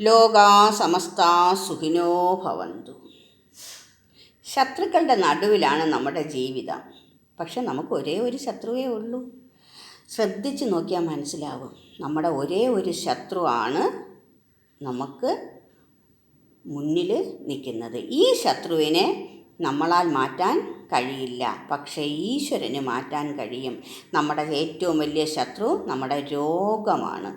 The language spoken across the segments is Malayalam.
ലോകാ സമസ്ത സുഖിനോ ഭവന്തു. ശത്രുക്കളുടെ നടുവിലാണ് നമ്മുടെ ജീവിതം. പക്ഷെ നമുക്ക് ഒരേ ഒരു ശത്രുവേ ഉള്ളൂ. ശ്രദ്ധിച്ച് നോക്കിയാൽ മനസ്സിലാവും. നമ്മുടെ ഒരേ ഒരു ശത്രുവാണ് നമുക്ക് മുന്നിൽ നിൽക്കുന്നത്. ഈ ശത്രുവിനെ നമ്മളാൽ മാറ്റാൻ കഴിയില്ല. പക്ഷേ ഈശ്വരന് മാറ്റാൻ കഴിയും. നമ്മുടെ ഏറ്റവും വലിയ ശത്രു നമ്മുടെ രോഗമാണ്.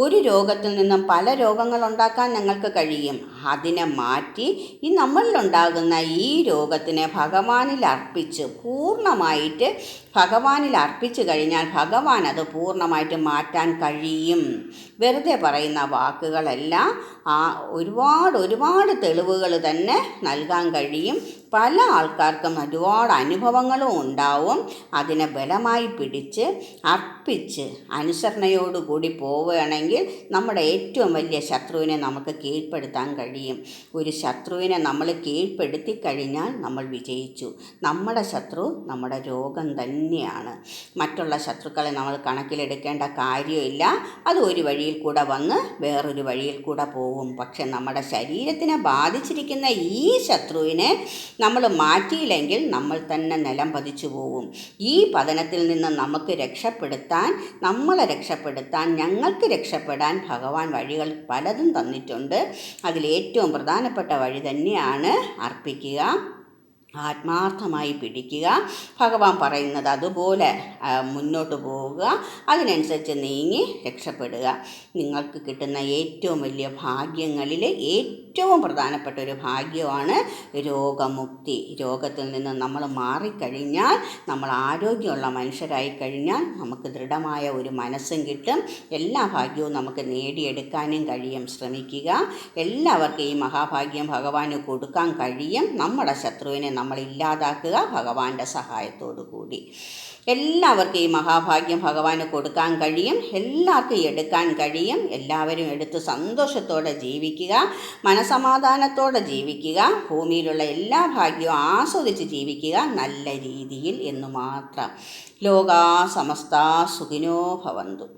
ഒരു രോഗത്തിൽ നിന്നും പല രോഗങ്ങൾ ഉണ്ടാക്കാൻ ഞങ്ങൾക്ക് കഴിയും. അതിനെ മാറ്റി ഈ നമ്മളിലുണ്ടാകുന്ന ഈ രോഗത്തിനെ ഭഗവാനിൽ അർപ്പിച്ച് പൂർണമായിട്ട് ഭഗവാനിൽ അർപ്പിച്ചു കഴിഞ്ഞാൽ ഭഗവാൻ അത് പൂർണമായിട്ട് മാറ്റാൻ കഴിയും. വെറുതെ പറയുന്ന വാക്കുകളെല്ലാം ആ ഒരുപാട് ഒരുപാട് തെളിവുകൾ തന്നെ നൽകാൻ കഴിയും. പല ആൾക്കാർക്കും ഒരുപാട് അനുഭവങ്ങളും ഉണ്ടാവും. അതിനെ ബലമായി പിടിച്ച് അർപ്പിച്ച് അനുസരണയോടുകൂടി പോവുകയാണെങ്കിൽ നമ്മുടെ ഏറ്റവും വലിയ ശത്രുവിനെ നമുക്ക് കീഴ്പ്പെടുത്താൻ കഴിയും. ഒരു ശത്രുവിനെ നമ്മൾ കീഴ്പ്പെടുത്തി കഴിഞ്ഞാൽ നമ്മൾ വിജയിച്ചു. നമ്മുടെ ശത്രു നമ്മുടെ രോഗം തന്നെയാണ്. മറ്റുള്ള ശത്രുക്കളെ നമ്മൾ കണക്കിലെടുക്കേണ്ട കാര്യമില്ല. അത് ഒരു വഴിയിൽ കൂടെ വന്ന് വേറൊരു വഴിയിൽ കൂടെ പോകും. പക്ഷെ നമ്മുടെ ശരീരത്തിനെ ബാധിച്ചിരിക്കുന്ന ഈ ശത്രുവിനെ നമ്മൾ മാറ്റിയില്ലെങ്കിൽ നമ്മൾ തന്നെ നിലം പതിച്ചു പോവും. ഈ പതനത്തിൽ നിന്ന് നമുക്ക് രക്ഷപ്പെടുത്താൻ നമ്മളെ രക്ഷപ്പെടുത്താൻ ഞങ്ങൾക്ക് രക്ഷപ്പെടാൻ ഭഗവാൻ വഴികൾ പലതും തന്നിട്ടുണ്ട്. അതിലേറ്റവും പ്രധാനപ്പെട്ട വഴി തന്നെയാണ് അർപ്പിക്കുക. ആത്മാർത്ഥമായി പിടിക്കുക. ഭഗവാൻ പറയുന്നത് അതുപോലെ മുന്നോട്ട് പോവുക. അതിനനുസരിച്ച് നീങ്ങി രക്ഷപ്പെടുക. നിങ്ങൾക്ക് കിട്ടുന്ന ഏറ്റവും വലിയ ഭാഗ്യങ്ങളിൽ ഏറ്റവും പ്രധാനപ്പെട്ട ഒരു ഭാഗ്യമാണ് രോഗമുക്തി. രോഗത്തിൽ നിന്ന് നമ്മൾ മാറിക്കഴിഞ്ഞാൽ നമ്മൾ ആരോഗ്യമുള്ള മനുഷ്യരായി കഴിഞ്ഞാൽ നമുക്ക് ദൃഢമായ ഒരു മനസ്സും കിട്ടും. എല്ലാ ഭാഗ്യവും നമുക്ക് നേടിയെടുക്കാനും കഴിയും. ശ്രമിക്കുക. എല്ലാവർക്കും ഈ മഹാഭാഗ്യം ഭഗവാന് കൊടുക്കാൻ കഴിയും. നമ്മുടെ ശത്രുവിനെ നമ്മൾ ഇല്ലാതാക്കുക ഭഗവാന്റെ സഹായത്തോടു കൂടി. എല്ലാവർക്കും ഈ മഹാഭാഗ്യം ഭഗവാന് കൊടുക്കാൻ കഴിയും എല്ലാവർക്കും എടുക്കാൻ കഴിയും. എല്ലാവരും എടുത്ത് സന്തോഷത്തോടെ ജീവിക്കുക മനസമാധാനത്തോടെ ജീവിക്കുക ഭൂമിയിലുള്ള എല്ലാ ഭാഗ്യവും ആസ്വദിച്ച് ജീവിക്കുക നല്ല രീതിയിൽ എന്ന് മാത്രം. ലോകാ സമസ്ത സുഖിനോ ഭവന്തു.